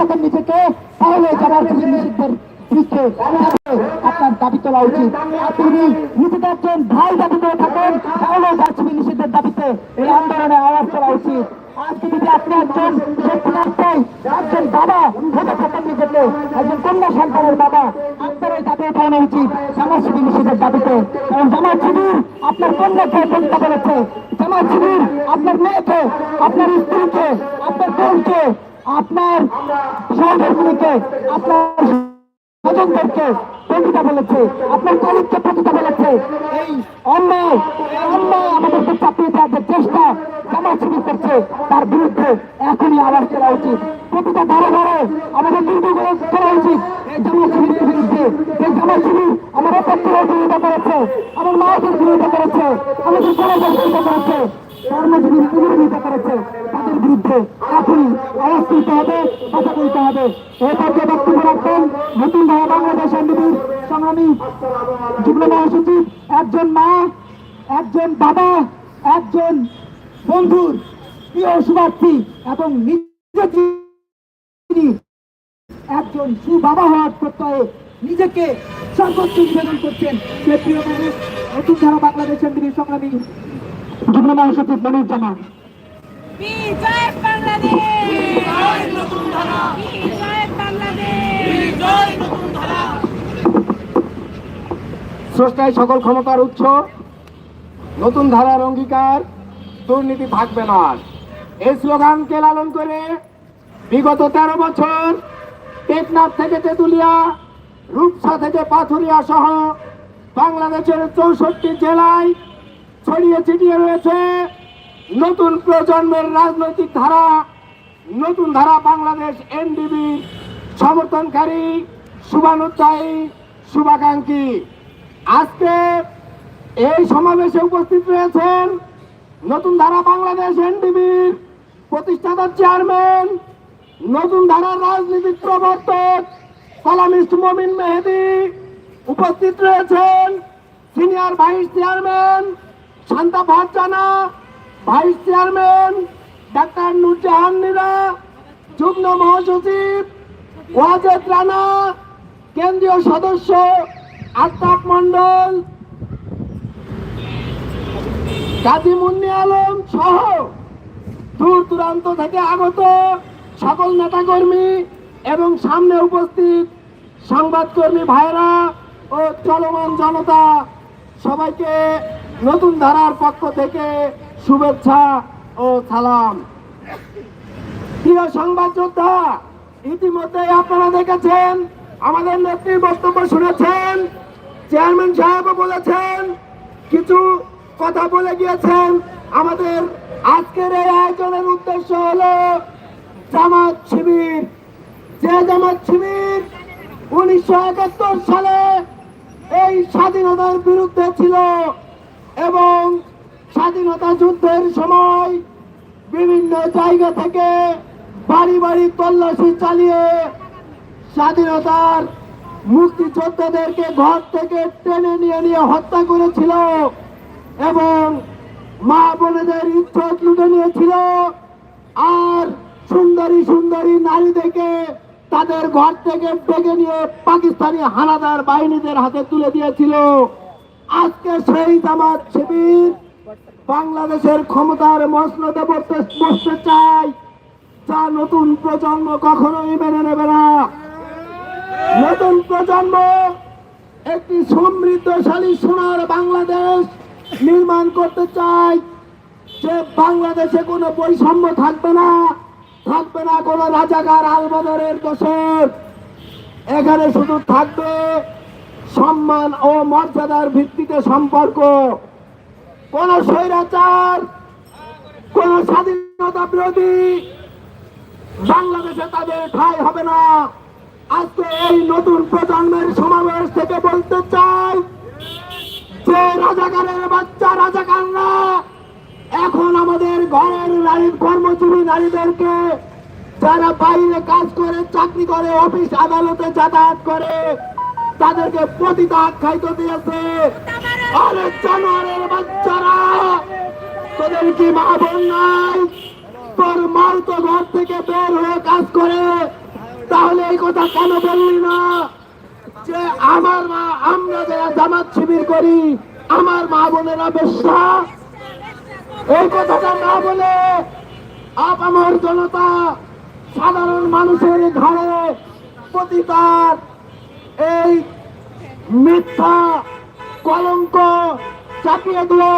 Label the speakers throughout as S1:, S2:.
S1: থাকেন নিজেকে তাহলে শিবির নিষিদ্ধের পৃষ্ঠে আপনার দাবি তোলা উচিত। আপনি নিজেকে একজন ভাই দাবি করে থাকেন, তাহলে জামাত নিষিদ্ধের দাবিতে এই আন্দোলনে আওয়াজ তোলা উচিত। আপনার এই দাবি আপনার কন্যাকে শিবির আপনার মেয়েকে, আপনার স্ত্রীকে, আপনার বোনকে আপনার সহধর্মিনীকে আপনার স্বজনদেরকে পতিতা বলেছে, আপনার কলিগকে পতিতা বলেছে। এই অন্যায় অন্যায় আমাদেরকে চাপিয়ে দেওয়ার যে চেষ্টা জামা শিবির করছে, তার বিরুদ্ধে এখনই আওয়াজ করা উচিত। প্রতিটা ঘরে ঘরে আমাদের নির্দেশ করা উচিত। এই জামা শিবিরের বিরুদ্ধে, এই জামা শিবির আমার অপত্রের বিরোধিতা করেছে, আমার মায়ের বিরোধিতা করেছে, আমাদের কলেজের বিরোধিতা করেছে কর্মজীবীর বিরোধিতা করেছে। বিরুদ্ধে এখনই তুলতে হবে, কথা বলতে হবে। এই পর্যায়ে বক্তব্য রাখবেন নতুন ধারা বাংলাদেশ এনডিবির সংগ্রামী যুগ্ম মহাসচিব, একজন মা, একজন বাবা, একজন বন্ধুর প্রিয় শুভার্থী এবং নিজে একজন সুবাবা হওয়ার প্রত্যয়ে নিজেকে সর্বোচ্চ নিবেদন করছেন সে প্রিয় মানুষ নতুন ধারা বাংলাদেশ এনডিবির সংগ্রামী যুগ্ম মহাসচিব মনির জামান
S2: স্রষ্টায় সকল ক্ষমতার উৎস, নতুন ধারার অঙ্গীকার, দুর্নীতি থাকবে না এই স্লোগানকে লালন করে? বিগত তেরো বছর টেকনাফ থেকে তেঁতুলিয়া, রূপসা থেকে পাথুরিয়া সহ বাংলাদেশের চৌষট্টি জেলায় ছড়িয়ে ছিটিয়ে রয়েছে নতুন প্রজন্মের রাজনৈতিক ধারা, নতুন ধারা বাংলাদেশ এনডিবি, সমর্থনকারী শুভানুধ্যায়ী শুভাকাঙ্ক্ষী। আজকে এই সমাবেশে উপস্থিত রয়েছেন নতুন ধারা বাংলাদেশ এনডিবির প্রতিষ্ঠাতা চেয়ারম্যান, নতুন ধারার রাজনীতিক প্রবর্তক কলামিস্ট মমিন মেহেদি। উপস্থিত রয়েছেন senior vice chairman Shanta Bhattana vice chairman, doctor Nurjahan Nira, যুগ্ম মহাসচিব, ওয়াজেদ রানা, কেন্দ্রীয় সদস্য আত্মাক মন্ডল কাজী মুন্নি আলম সহ দূর দূরান্ত থেকে আগত সকল নেতাকর্মী এবং সামনে উপস্থিত সংবাদকর্মী ভাইরা ও চলমান জনতা সবাইকে নতুন ধারার পক্ষ থেকে শুভেচ্ছা ও সালাম। প্রিয় সংবাদ যোদ্ধা ইতিমধ্যে আপনারা দেখেছেন, আমাদের নেত্রী বক্তব্য শুনেছেন, চেয়ারম্যান সাহেব বলেছেন, কিছু কথা বলে গিয়েছেন। আমাদের আজকের এই আয়োজনের উদ্দেশ্য হলো জামাত শিবির। যে জামাত শিবির উনিশশো একাত্তর সালে এই স্বাধীনতার বিরুদ্ধে ছিল এবং স্বাধীনতা যুদ্ধের সময় বিভিন্ন জায়গা থেকে বাড়ি বাড়ি তল্লাশি চালিয়ে স্বাধীনতার মুক্তিযোদ্ধাদেরকে ঘর থেকে টেনে নিয়ে নিয়ে হত্যা করেছিল এবং মা বোনেদের ইজ্জত লুটে নিয়েছিল। আর সুন্দরী সুন্দরী নারীদেরকে তাদের ঘর থেকে ডেকে নিয়ে পাকিস্তানি হানাদার বাহিনীদের হাতে তুলে দিয়েছিল। আজকে সেই জামাত শিবির বাংলাদেশের ক্ষমতার মসনদে বসতে বসতে চায় যা নতুন প্রজন্ম কখনোই মেনে নেবে না। নতুন প্রজন্ম একটি সমৃদ্ধশালী সোনার বাংলাদেশ নির্মাণ করতে চায় যে বাংলাদেশে কোনো বৈষম্য থাকবে না থাকবে না কোনো রাজাকার আলবদরের দোষর এখানে শুধু থাকবে সম্মান ও মর্যাদার ভিত্তিতে সম্পর্ক। কোন স্বৈরাচার, কোন স্বাধীনতা বিরোধী বাংলাদেশে তাদের ঠাই হবে না। আজকে এই নতুন প্রজন্মের সমাবেশ থেকে বলতে চাই যে রাজাকারের বাচ্চা, রাজাকাররা এখন আমাদের ঘরের নারী, কর্মজীবী নারীদেরকে যারা বাইরে কাজ করে, চাকরি করে, অফিস আদালতে যাতায়াত করে, তাদেরকে পতিতা আখ্যায়িত দিয়েছে। আরে জানোয়ারের বাচ্চারা, তোদের কি মা বোন নাই? তোর মাল তো ঘর থেকে বের হয়ে কাজ করে। তাহলে এই কথা কেন বললি না? যে আমার মা, আমরা যারা জামাত শিবির করি, আমার মা বোনেরা বেশ্যা। এই কথাটা না বলে আপামর জনতা সাধারণ মানুষের ঘরে প্রতিকার এই মিথ্যা কলঙ্ক চাপিয়ে দিয়ে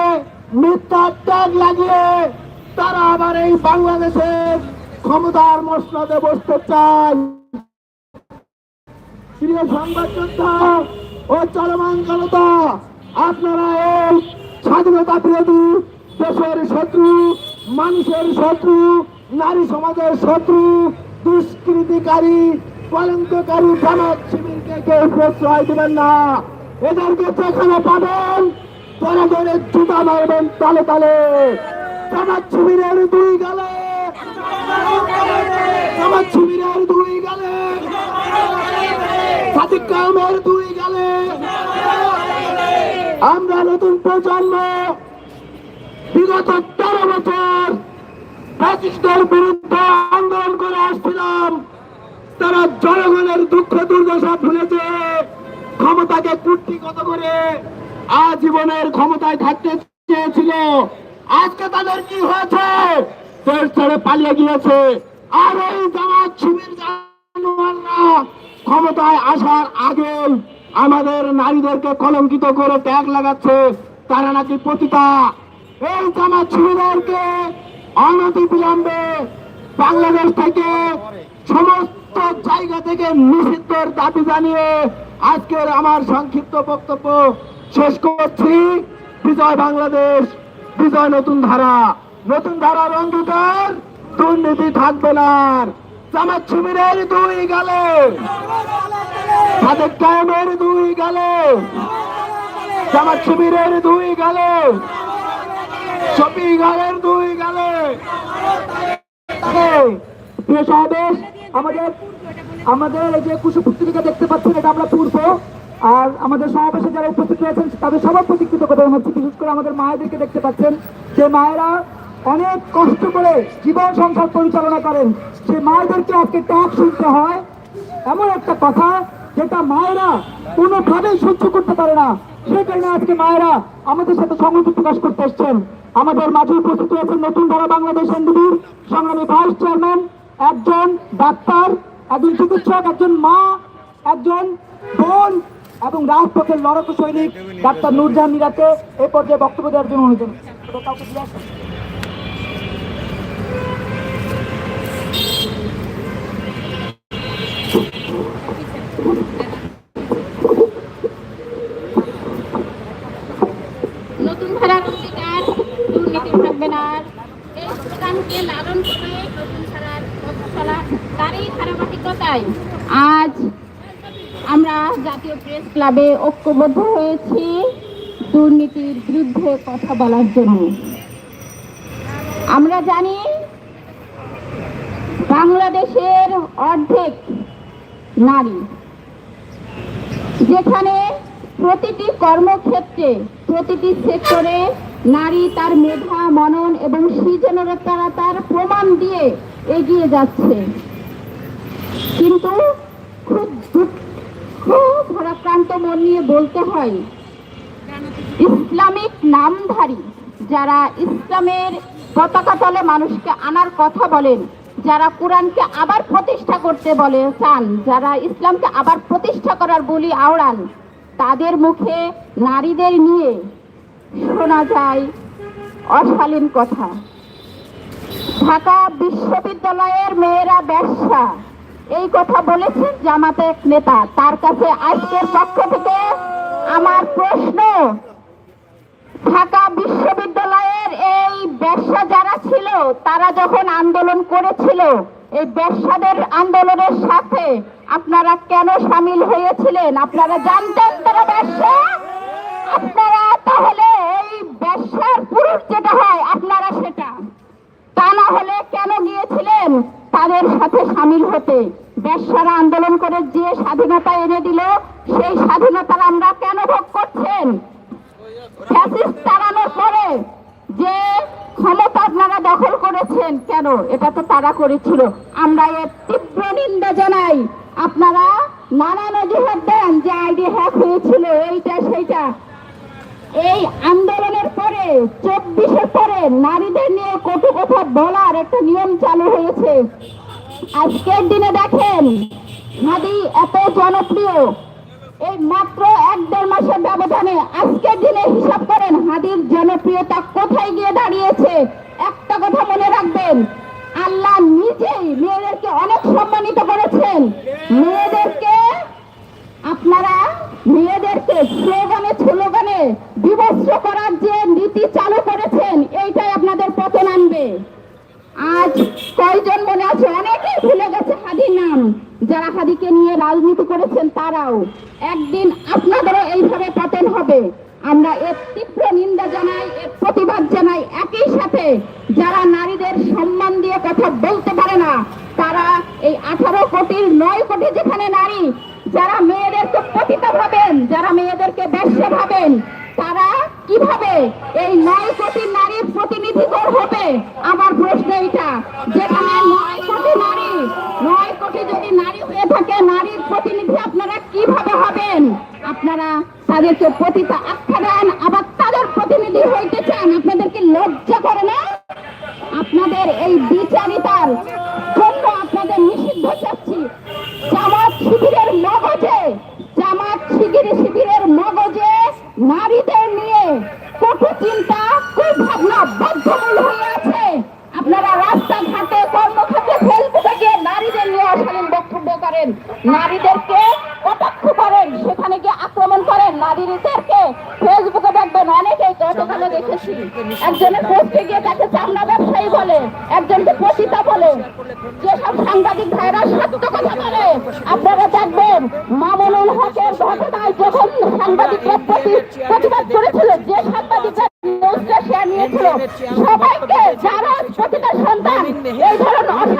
S2: মিথ্যা ট্যাগ লাগিয়ে তারা আবার এই বাংলাদেশের ক্ষমতার মসনদে বসতে চায়। প্রিয় সংবাদ যোদ্ধা ও চলমান জনতা, আপনারা এই স্বাধীনতা বিরোধী দেশের শত্রু, মানুষের শত্রু, নারী সমাজের শত্রু, দুষ্কৃতিকারী, কলঙ্ককারী জামাত শিবিরকে কেউ প্রশ্রয় দেবেন না। এদেরকে যেখানে পাবেন। তারা ধরে জুতা মারবেন তালে তালে। জামাত শিবিরের দুই গালে। জামাত শিবিরের দুই গালে। সাদিক কামের দুই গালে। আমরা নতুন প্রজন্ম। বিগত তেরো বছর ব্রিটিশদের বিরুদ্ধে আন্দোলন করে আসছিলাম। তারা জনগণের দুঃখ দুর্দশা ভুলেছে। ক্ষমতাকে কুর্তিগত করে আজীবনের ক্ষমতায় থাকতে চেয়েছিল। আজকে তাদের কি হয়েছে? দেশ ছেড়ে পালিয়ে গিয়েছে। আর ওই জামাত শিবির ক্ষমতায় আসার আগে আমাদের নারীদেরকে কলঙ্কিত করে ট্যাগ লাগাচ্ছে। তারা নাকি পতিতা। এই জামাত শিবিরকে অনতি বিলম্বে বাংলাদেশ থেকে সমস্ত জায়গা থেকে নিষিদ্ধের দাবি জানিয়ে আজকের আমার সংক্ষিপ্ত বক্তব্য শেষ করছি। বিজয় বাংলাদেশ, বিজয় নতুন ধারা। নতুন ধারার অঙ্গীকার, দুর্নীতি থাকবে না জামাত শিবিরের দুই গেলে। সাদেক কায়েমের দুই গেলে। জামাত শিবিরের দুই গেলে। শফি গালের দুই গেলে। সমাবেশ আমাদের আমাদের এই যে কুশু পুস্তিকা দেখতে পাচ্ছেন, এটা আমরা পূর্ব। আর আমাদের সমাবেশে যারা উপস্থিত রয়েছেন, তাদের সবার প্রতিকৃত কথা হচ্ছে বিশেষ করে আমাদের মায়েদেরকে দেখতে পাচ্ছেন, যে মায়েরা অনেক কষ্ট করে জীবন সংসার পরিচালনা করেন। সে মায়েদেরকে আজকে ট্যাগ শুনতে হয়। এমন একটা কথা যেটা মায়েরা কোনোভাবেই সহ্য করতে পারে না। সেই কারণে আজকে মায়েরা আমাদের সাথে সংহতি প্রকাশ করতে এসছেন। আমাদের মাঝে উপস্থিত হয়েছেন নতুন ধারা বাংলাদেশ এনডিবির সংগ্রামী ভাইস চেয়ারম্যান একজন ডাক্তার, একজন চিকিৎসক, একজন মা, একজন বোন এবং রাজপথের লড়াকু সৈনিক ডাক্তার নুরজাহান মিরাকে এই পর্যায়ে বক্তব্য দেওয়ার জন্য অনুরোধ।
S3: নতুন অঙ্গীকার দুর্নীতি থাকবে না এই স্লোগানকে লালন করে আজ আমরা জাতীয় প্রেস ক্লাবে ঐক্যবদ্ধ হয়েছি দুর্নীতির বিরুদ্ধে কথা বলার জন্য। আমরা জানি বাংলাদেশের অর্ধেক নারী, যেখানে প্রতিটি কর্মক্ষেত্রে, প্রতিটি সেক্টরে নারী তার মেধা, মনন এবং সৃজনতারা তার প্রমাণ দিয়ে এগিয়ে যাচ্ছে। কিন্তু খুব দুঃখ ভারাক্রান্ত মন নিয়ে বলতে হয়, ইসলামিক নামধারী যারা ইসলামের পতাকা তলে মানুষকে আনার কথা বলেন, যারা কোরআনকে আবার প্রতিষ্ঠা করতে বলে চান, যারা ইসলামকে আবার প্রতিষ্ঠা করার বলি আওড়ান, তাদের মুখে নারীদের নিয়ে শোনা যায় অশালীন কথা। ঢাকা বিশ্ববিদ্যালয়ের মেয়েরা ব্যবসা। এই কথা বলেছেন জামাতে এক নেতা। তার কাছে আজকের পক্ষ থেকে আমার প্রশ্ন, ঢাকা বিশ্ববিদ্যালয়ের এই ব্যবসা যারা ছিল, তারা যখন আন্দোলন করেছিল, এই ব্যবসাদের আন্দোলনের সাথে আপনারা কেন সামিল হয়েছিলেন? আপনারা জানতেন তারা ব্যবসা? আপনারা তাহলে এই ব্যবসার পুরুষ যেটা হয়, আপনারা সেটা? তা না হলে কেন গিয়েছিলেন? তাদের সাথে সামিল হতে। ব্যবসারা আন্দোলন করে যে স্বাধীনতা এনে দিল, সেই স্বাধীনতা আমরা কেন ভোগ করছেন? তাড়ানোর পরে যে ক্ষমতা আপনারা দখল করেছেন, কেন? এটা তো তারা করেছিল। আমরা এর তীব্র নিন্দা জানাই। আপনারা নানান অজুহাত দেন যে আইডি হ্যাক হয়েছিল, এইটা, সেইটা। এই আন্দোলনের পরে, চব্বিশের পরে নারীদের নিয়ে কটু কথা বলার একটা নিয়ম চালু হয়েছে। আজকের দিনে দেখেন হাদি এত জনপ্রিয়। এই মাত্র এক দেড় মাসের ব্যবধানে আজকের দিনে হিসাব করেন, হাদির জনপ্রিয়তা কোথায় গিয়ে দাঁড়িয়েছে? একটা কথা মনে রাখবেন, আল্লাহ নিজেই মেয়েদেরকে অনেক সম্মানিত করেছেন। মেয়েদেরকে আপনারা মেয়েদেরকে স্লোগানে স্লোগানে বিভৎস করার যে নীতি চালু করেছেন, এইটাই আপনাদের পতন আনবে। আজ কয়জন মনে আছে? অনেকেই ভুলে গেছে হাদির নাম। যারা হাদিকে নিয়ে রাজনীতি করেছেন, তারাও। একদিন আপনাদেরও এইভাবে পতন হবে। আমরা এর তীব্র নিন্দা জানাই, এর প্রতিবাদ জানাই একই সাথে। যারা নারীদের সম্মান দিয়ে কথা বলতে পারে না, তারা এই আঠারো কোটির নয় কোটি যেখানে নারী যারা মেয়েদেরকে পতিতা ভাবেন, যারা মেয়েদেরকে ব্যবসা ভাবেন, তারা কীভাবে এই নয় কোটি নারীর প্রতিনিধিত্ব হবে? আমার প্রশ্ন এটা যেখানে নয় কোটি নারী, নয় কোটি যদি নারী হয়ে থাকে, নারীর প্রতিনিধি আপনারা কীভাবে হবেন? আপনারা তাদেরকে পতিতা আখ্যা দেন, আবার তাদের প্রতিনিধি হইতে চান আপনাদেরকে লজ্জা গতকালে দেখেছি। একজনের পোস্টে গিয়ে তাকে চামড়া ব্যবসায়ী বলে, একজনকে পতিতা বলে। যেসব সাংবাদিক ভাইরা সত্য কথা বলে, আপনারা দেখবেন মামুনুল হকের ঘটনায় যখন সাংবাদিকরা প্রতি- প্রতিবাদ করেছিল, যে সাংবাদিকরা নিউজটা শেয়ার নিয়েছিল, সবাইকে যারা প্রতিটা সন্তান, এই ধরনের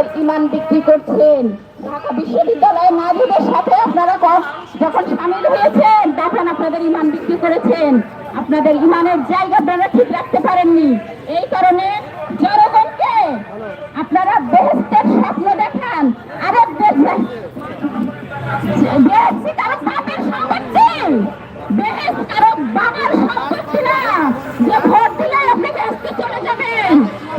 S3: তাদের ইমান বিক্রি করছেন। ঢাকা বিশ্ববিদ্যালয়ের নারীদের সাথে আপনারা যখন সামিল হয়েছেন, তখন আপনাদের ইমান বিক্রি করেছেন। আপনাদের ইমানের জায়গা আপনারা ঠিক রাখতে পারেননি এই কারণে জনগণকে আপনারা বেহেস্তের স্বপ্ন দেখান আরে বেহেস্ত বেহেস্তি কারও বাপের সম্পত্তি বেহেস্ত কারও বাবার সম্পত্তি না যে ভোট দিলে আপনি বেহেস্তে চলে যাবেন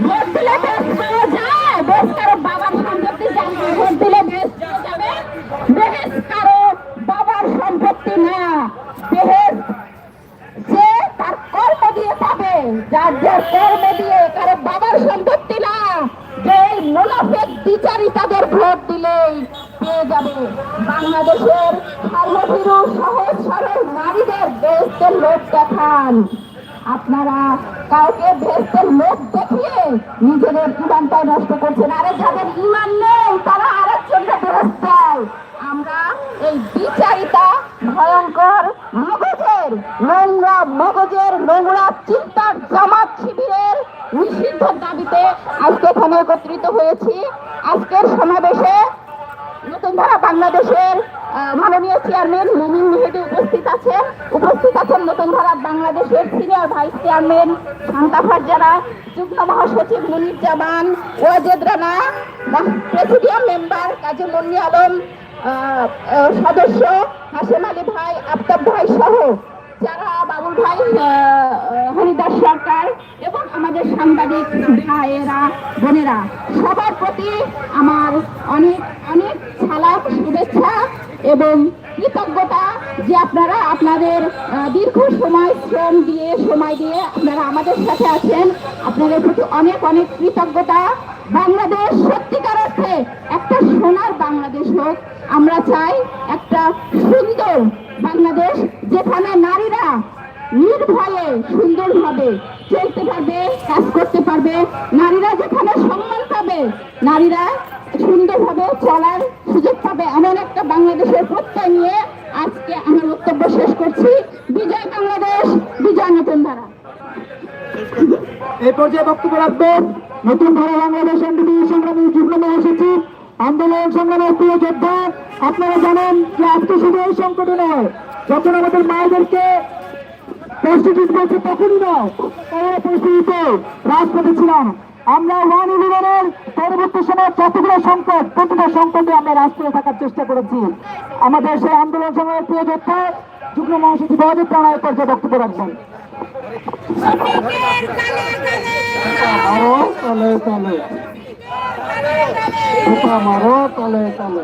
S3: ভোট দিলে বেহেস্ত পাওয়া যায় বেহেস্ত কারও বাবার সম্পত্তি জানেন ভোট দিলে বেহেস্ত চলে যাবে বেহেস্ত কারও বাবার সম্পত্তি না বেহেস্ত যে তার কর্ম দিয়ে পাবে যার যার কর্ম দিয়ে কারও বাবার সম্পত্তি না যে এই মুনাফেক বিচারই তাদের ভোট দিলেই পেয়ে যাবে বাংলাদেশের ধর্মভীরু সহজ সরল নারীদের বেহেস্তের লোক দেখান আপনারা কাউকে বেহেস্তের লোক দেখিয়ে নিজেদের ইমানটাই নষ্ট করছেন। আরে যাদের ইমান নেই, তারা আরেকজনকে দেয়। আমরা এই বিচারিতা ভয়ঙ্কর মগজের, নোংরা মগজের, নোংরা চিন্তার জামাত শিবিরের নিষিদ্ধ দাবিতে আজকে এখানে একত্রিত হয়েছি। আজকের সমাবেশে নতুন ধারা বাংলাদেশের মাননীয় চেয়ারম্যান মুমিন মেহেদি উপস্থিত আছেন। উপস্থিত আছেন নতুন ভারত বাংলাদেশের senior vice chairman Shanta Farzana যুগ্ম মহাসচিব মুনির জামান ওয়াজেদ রানা প্রেসিডিয়াম মেম্বার কাজী মুন্নি আলম সদস্য হাসেম আলী ভাই, আফতাব ভাই সহ যারা বাবুল ভাই হরিদাস সরকার এবং আমাদের সাংবাদিক ভাইয়েরা, বোনেরা, সবার প্রতি আমার অনেক অনেক ছালাক শুভেচ্ছা। এবং কৃতজ্ঞতা যে আপনারা আপনাদের দীর্ঘ সময় শ্রম দিয়ে, সময় দিয়ে আপনারা আমাদের সাথে আছেন। আপনাদের প্রতি অনেক অনেক কৃতজ্ঞতা। বাংলাদেশ সত্যিকার অর্থে একটা সোনার বাংলাদেশ হোক। আমরা চাই একটা সুন্দর বাংলাদেশ যেখানে নারীরা নির্ভয়ে সুন্দরভাবে চলতে পারবে, কাজ করতে পারবে। নারীরা যেখানে সম্মান পাবে, নারীরা সুন্দরভাবে চলার সুযোগ পাবে এমন একটা বাংলাদেশের প্রত্যয় নিয়ে আজকে আমার বক্তব্য শেষ করছি। বিজয় বাংলাদেশ, বিজয় নতুন ধারা।
S4: এই পর্যায়ে বক্তব্য রাখবেন নতুন ধারা বাংলাদেশ এনডিপি সংগ্রামী যুগ্ম মহাসচিব, আন্দোলন সংগ্রামের প্রিয় যোদ্ধা, আপনারা জানেন যে আজকে শুধু এই সংকটে নয়, যখন আমাদের মায়েদেরকে প্রস্টিটিউট বলছে তখনই নয় পরিস্থিতিতে রাজপথে ছিলাম। আমরা ওয়ান ইলেভেনের পরবর্তী সময় যতগুলো সংকট প্রতিটা সংকটে আমরা রাষ্ট্রীয় থাকার চেষ্টা করেছি। আমাদের সেই আন্দোলন সময়ের প্রিয় যোদ্ধা যুগ্ম মহাসচিব অজিত প্রাণায় পর্যায়ে বক্তব্য রাখবেন। মারো তলে তলে। মারো তলে তলে।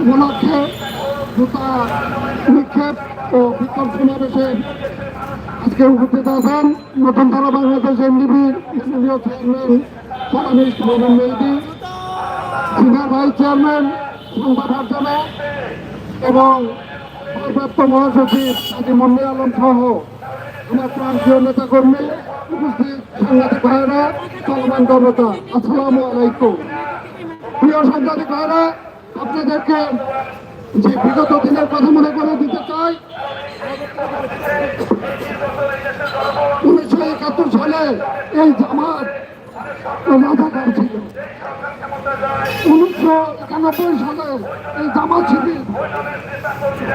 S4: উপলক্ষে জুতা নিক্ষেপ ও বিক্ষোভ সমাবেশে আজকে উপস্থিত আছেন নতুন ধারা বাংলাদেশ এনডিবির মাননীয় chairman communist Mohammad Mehdi, senior vice chairman সংবাদ আর্জনা এবং ভারপ্রাপ্ত মহাসচিব কাজী মন্দির আলম সহ আমার প্রান্তীয় নেতা কর্মী উপস্থিত সাংবাদিক ভাইরা চলমান জনতা আসসালামু আলাইকুম। প্রিয় সাংবাদিক ভাইরা আপনাদেরকে যে বিগত দিনের কথা মনে করে দিতে চাই, উনিশশো একাত্তর সালে এই জামাত রাজাকার ছিল। উনিশশো একানব্বই সালে এই জামাত শিবির